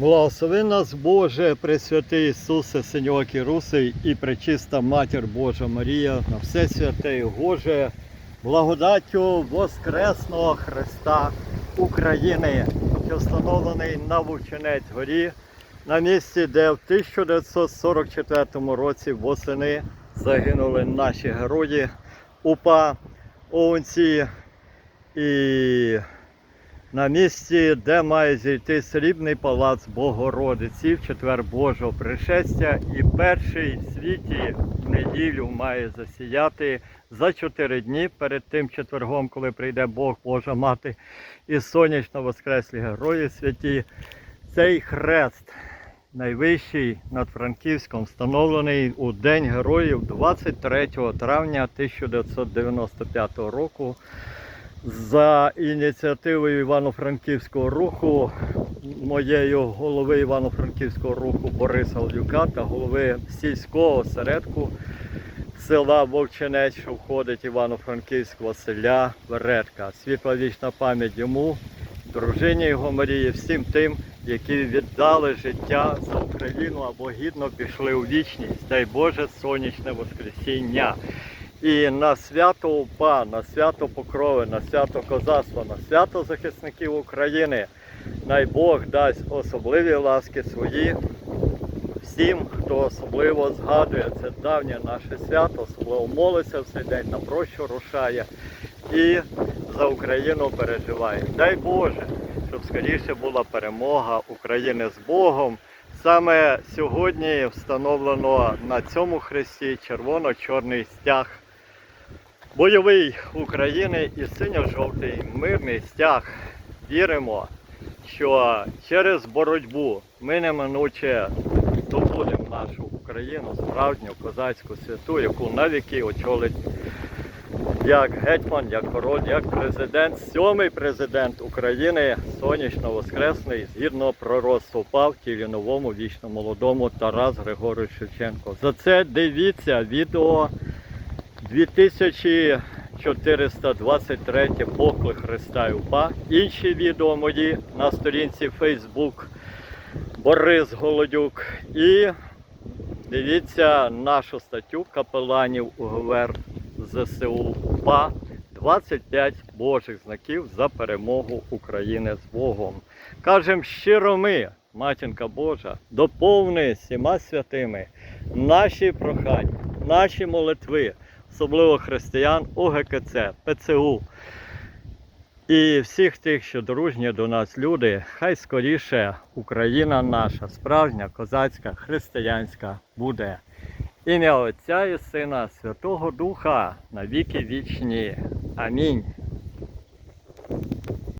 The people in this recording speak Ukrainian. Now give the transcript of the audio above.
Благослови нас, Боже, Пресвятий Ісусе, Синьок і і Пречиста Матір Божа Марія, на все святе і Боже, благодаттю Воскресного Христа України, що встановлений на Вовчинець горі, на місці, де в 1944 році восени загинули наші герої УПА Овенці і на місці, де має зійти срібний палац Богородиці в четвер Божого пришестя, і перший в світі в неділю має засіяти за чотири дні перед тим четвергом, коли прийде Бог, Божа Мати і сонячно воскреслі герої святі. Цей хрест найвищий над Франківськом встановлений у День Героїв 23 травня 1995 року за ініціативою Івано-Франківського руху, моєю голови Івано-Франківського руху Бориса Олюка та голови сільського осередку села Вовчинець, що входить Івано-Франківськ Василя Веретка. Світла вічна пам'ять йому, дружині його Марії, всім тим, які віддали життя за Україну або гідно пішли у вічність. Дай Боже сонячне Воскресіння. І на свято УПА, на свято Покрови, на свято козацтва, на свято захисників України. Най Бог дасть особливі ласки свої всім, хто особливо згадує це давнє наше свято, особливо молиться в цей день, на прощу рушає і за Україну переживає. Дай Боже, щоб скоріше була перемога України з Богом. Саме сьогодні встановлено на цьому хресті червоно-чорний стяг бойовий України і синьо-жовтий мирний стяг. Віримо, що через боротьбу ми неминуче добудемо нашу Україну, справжню козацьку святу, яку навіки очолить як гетьман, як король, як президент, сьомий президент України, сонячно воскресний, згідно пророцтву тілі новому, вічно молодому Тарас Григорович Шевченко. За це дивіться відео 2423 поклик Христа і УПА. Інші відео мої на сторінці Facebook Борис Голодюк. І дивіться нашу статтю капеланів УГВР ЗСУ УПА. 25 Божих знаків за перемогу України з Богом. Кажем щиро ми, Матінка Божа, доповни всіма святими наші прохання, наші молитви, особливо християн ОГКЦ, ПЦУ і всіх тих, що дружні до нас люди, хай скоріше Україна наша, справжня, козацька, християнська буде. Ім'я Отця і Сина, Святого Духа на віки вічні. Амінь.